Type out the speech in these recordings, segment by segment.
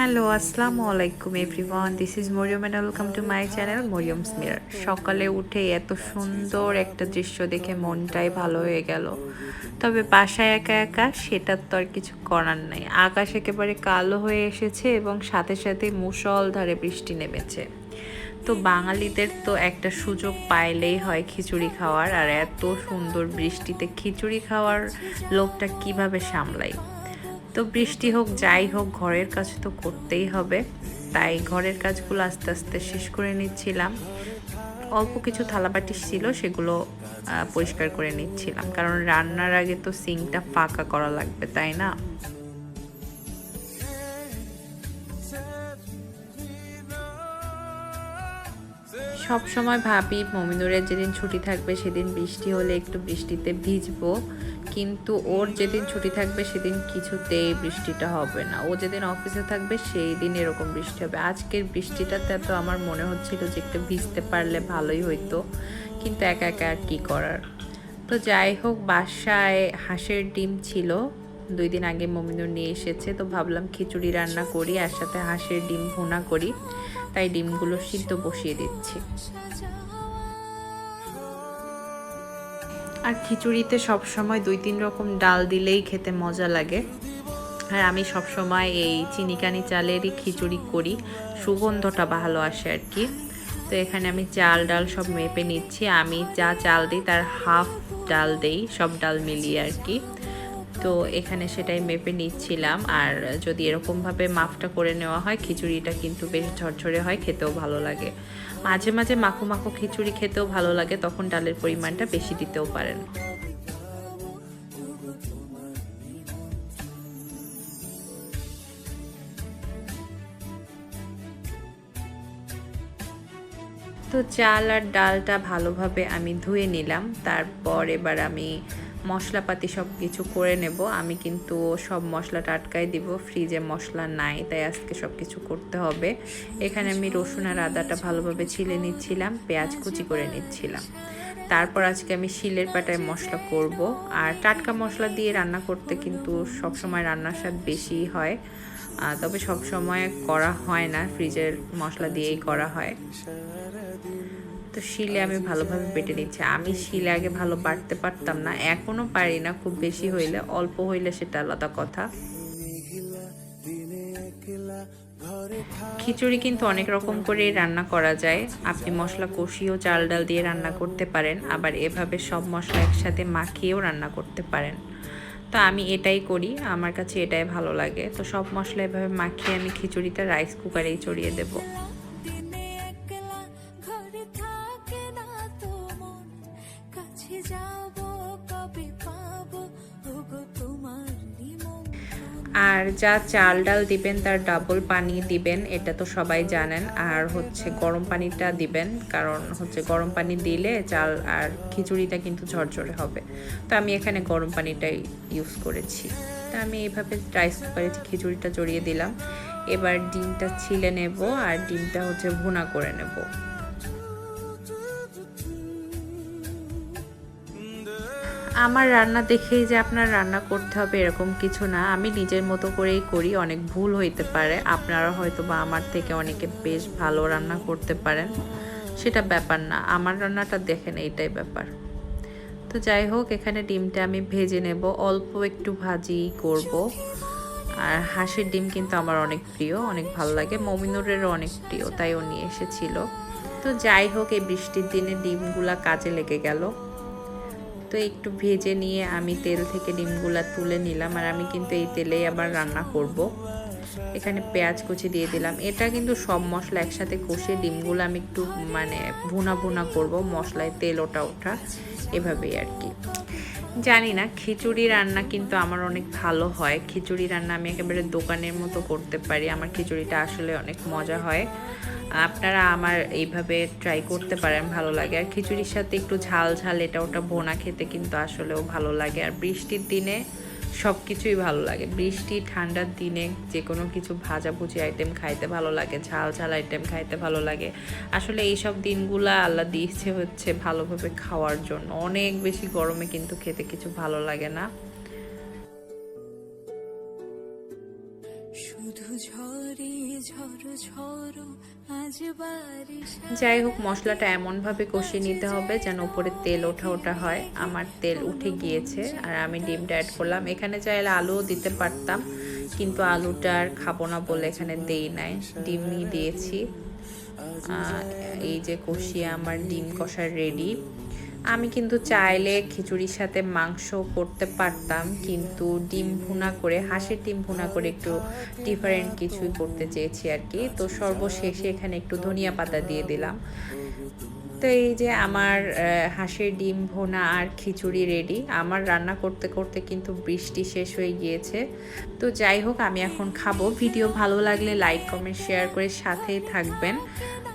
Hello আসসালামু আলাইকুম everyone this is Mariam and welcome to my channel Mariam's mirror সকালে উঠে এত সুন্দর একটা দৃশ্য দেখে মনটাই ভালো হয়ে গেল। তবে বাসায় একা একা সেটার তো আর কিছু করার নাই। আকাশ একেবারে কালো হয়ে এসেছে এবং সাথে সাথে মুষলধারে বৃষ্টি নেমেছে। তো বাঙালিদের তো একটা সুযোগ পাইলেই হয় খিচুড়ি খাওয়ার, আর এত সুন্দর বৃষ্টিতে খিচুড়ি খাওয়ার লোকটা কীভাবে সামলাই? তো বৃষ্টি হোক, যাই হোক, ঘরের কাজ তো করতেই হবে। তাই ঘরের কাজগুলো আস্তে আস্তে শেষ করে নিচ্ছিলাম। অল্প কিছু থালাবাটি ছিল, সেগুলো পরিষ্কার করে নিচ্ছিলাম। কারণ রান্নার আগে তো সিঙ্কটা ফাঁকা করা লাগবে, তাই না? সব সময় ভাবি, মমিনুরের যেদিন ছুটি থাকবে, সেদিন বৃষ্টি হলে একটু বৃষ্টিতে ভিজবো। কিন্তু ওর যেদিন ছুটি থাকবে সেদিন কিছুতেই বৃষ্টিটা হবে না। ও যেদিন অফিসে থাকবে সেই দিন এরকম বৃষ্টি হবে। আজকের বৃষ্টিটাতে তো আমার মনে হচ্ছিল যে একটু ভিজতে পারলে ভালোই হইতো, কিন্তু একা একা আর কী করার। তো যাই হোক, বাসায় হাঁসের ডিম ছিল, দুই দিন আগে মমিনুর নিয়ে এসেছে, তো ভাবলাম খিচুড়ি রান্না করি, আর সাথে হাঁসের ডিম ভুনা করি, তাই ডিমগুলো সিদ্ধ বসিয়ে দিচ্ছি। আর খিচুড়িতে সব সময় দুই তিন রকম ডাল দিলেই খেতে মজা লাগে। আর আমি সব সময় এই চিনিকানি চালেরই খিচুড়ি করি, সুগন্ধটা ভালো আসে আর কি। তো এখানে আমি চাল ডাল সব মেপে নিচ্ছি, আমি যা চাল দিই তার হাফ ডাল দেই, সব ডাল মিলিয়ে আর কি। তো এখানে সেটাই মেপে নিচ্ছিলাম। আর যদি এরকমভাবে মাপটা করে নেওয়া হয়, খিচুড়িটা কিন্তু বেশ ঝরঝরে হয়, খেতেও ভালো লাগে। মাঝে মাঝে মাখো মাখো খিচুড়ি খেতেও ভালো লাগে, তখন ডালের পরিমাণটা বেশি দিতেও পারেন। তো চাল আর ডালটা ভালোভাবে আমি ধুয়ে নিলাম। তারপর এবার আমি মশলাপাতি সব কিছু করে নেব। আমি কিন্তু সব মশলাটা আটকাই দিব। ফ্রিজে মশলা নাই, তাই আজকে সব কিছু করতে হবে। এখানে আমি রসুন আর আদাটা ভালোভাবে ছিলে নিচ্ছিলাম, পেঁয়াজ কুচি করে নিচ্ছিলাম। তারপর আজকে আমি শিলের পাটায় মশলা করব। আর টাটকা মশলা দিয়ে রান্না করতে কিন্তু সবসময় রান্নার স্বাদ বেশি হয়। তবে সব সময় করা হয় না, ফ্রিজের মশলা দিয়েই করা হয়। তো শিলে আমি ভালোভাবে বেটে নিচ্ছি। আমি শিলে আগে ভালো বাটতে পারতাম না, এখনও পারি না, খুব বেশি হইলে, অল্প হইলে সেটা আলাদা কথা। খিচুড়ি কিন্তু অনেক রকম করে রান্না করা যায়। আপনি মশলা কষিয়েও চাল ডাল দিয়ে রান্না করতে পারেন, আবার এভাবে সব মশলা একসাথে মাখিয়েও রান্না করতে পারেন। তো আমি এটাই করি। আমার কাছে এটাই ভালো লাগে। তো সব মশলা এভাবে মাখিয়ে আমি খিচুড়িটা রাইস কুকারেই চড়িয়ে দেব। যাব, কবে পাবো? আর যা চাল ডাল দিবেন, তার ডাবল পানি দিবেন, এটা তো সবাই জানেন। আর হচ্ছে গরম পানিটা দিবেন, কারণ হচ্ছে গরম পানি দিলে চাল আর খিচুড়িটা কিন্তু ঝরঝরে হবে। তো আমি এখানে গরম পানিটাই ইউজ করেছি। তা আমি এইভাবে রাইস কুকারে খিচুড়িটা জড়িয়ে দিলাম। এবার ডিমটা ছিলে নেব, আর ডিমটা হচ্ছে ভুনা করে নেব। আমার রান্না দেখেই যে আপনার রান্না করতে হবে এরকম কিছু না। আমি নিজের মতো করেই করি, অনেক ভুল হইতে পারে। আপনারা হয়তো বা আমার থেকে অনেকে বেশ ভালো রান্না করতে পারেন। সেটা ব্যাপার না, আমার রান্নাটা দেখেন এইটাই ব্যাপার। তো যাই হোক, এখানে ডিমটা আমি ভেজে নেব। অল্প একটু ভাজি করব। আর হাঁসের ডিম কিন্তু আমার অনেক প্রিয়, অনেক ভালো লাগে। মমিনুরেরও অনেক প্রিয়, তাই ও নিয়ে এসেছিল। তো যাই হোক, এই বৃষ্টির দিনে ডিমগুলা কাজে লেগে গেল। তো একটু ভেজে নিয়ে আমি তেল থেকে ডিমগুলা তুলে নিলাম। আর আমি কিন্তু এই তেলেই আবার রান্না করব। এখানে পেঁয়াজ কুচি দিয়ে দিলাম। এটা কিন্তু সব মশলা একসাথে কষিয়ে ডিমগুলো আমি একটু মানে ভুনা ভুনা করব মশলায় তেল ওটা ওঠা। এভাবেই আর কি। জানি না, খিচুড়ি রান্না কিন্তু আমার অনেক ভালো হয়। খিচুড়ি রান্না আমি একেবারে দোকানের মতো করতে পারি। আমার খিচুড়িটা আসলে অনেক মজা হয়। আপনারা আমার এইভাবে ট্রাই করতে পারেন, ভালো লাগে। আর খিচুড়ির সাথে একটু ঝাল ঝাল, এটা ওটা বোনা খেতে কিন্তু আসলেও ভালো লাগে। আর বৃষ্টির দিনে সব কিছুই ভালো লাগে। বৃষ্টি, ঠান্ডার দিনে যে কোনো কিছু ভাজাভুজি আইটেম খাইতে ভালো লাগে, ঝাল ঝাল আইটেম খাইতে ভালো লাগে। আসলে এইসব দিনগুলো আল্লাহ দিয়েছে হচ্ছে ভালোভাবে খাওয়ার জন্য। অনেক বেশি গরমে কিন্তু খেতে কিছু ভালো লাগে না। শুধু ঝরে ঝড়ো ঝড়ো আজ যাই হোক মশলাটা এমনভাবে কষিয়ে নিতে হবে যেন উপরে তেল ওঠা ওঠা হয়। আমার তেল উঠে গিয়েছে আর আমি ডিমটা অ্যাড করলাম। এখানে চাইলে আলুও দিতে পারতাম কিন্তু আলুটা আর খাব না বলে এখানে দেই নাই। ডিমই দিয়েছি। এই যে কষিয়ে আমার ডিম কষা রেডি আমি কিন্তু চাইলে খিচুড়ির সাথে মাংস করতে পারতাম, কিন্তু ডিম ভুনা করে, হাঁসের ডিম ভুনা করে একটু ডিফারেন্ট কিছুই করতে চেয়েছি আর কি। তো সর্বশেষে এখানে একটু ধনিয়া পাতা দিয়ে দিলাম। তো এই যে আমার হাঁসের ডিম ভোনা আর খিচুড়ি রেডি আমার রান্না করতে করতে কিন্তু বৃষ্টি শেষ হয়ে গিয়েছে। তো যাই হোক, আমি এখন খাব। ভিডিও ভালো লাগলে লাইক কমেন্ট শেয়ার করে সাথেই থাকবেন।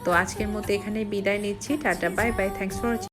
তো আজকের মতো এখানে বিদায় নিচ্ছি। Tata bye bye thanks for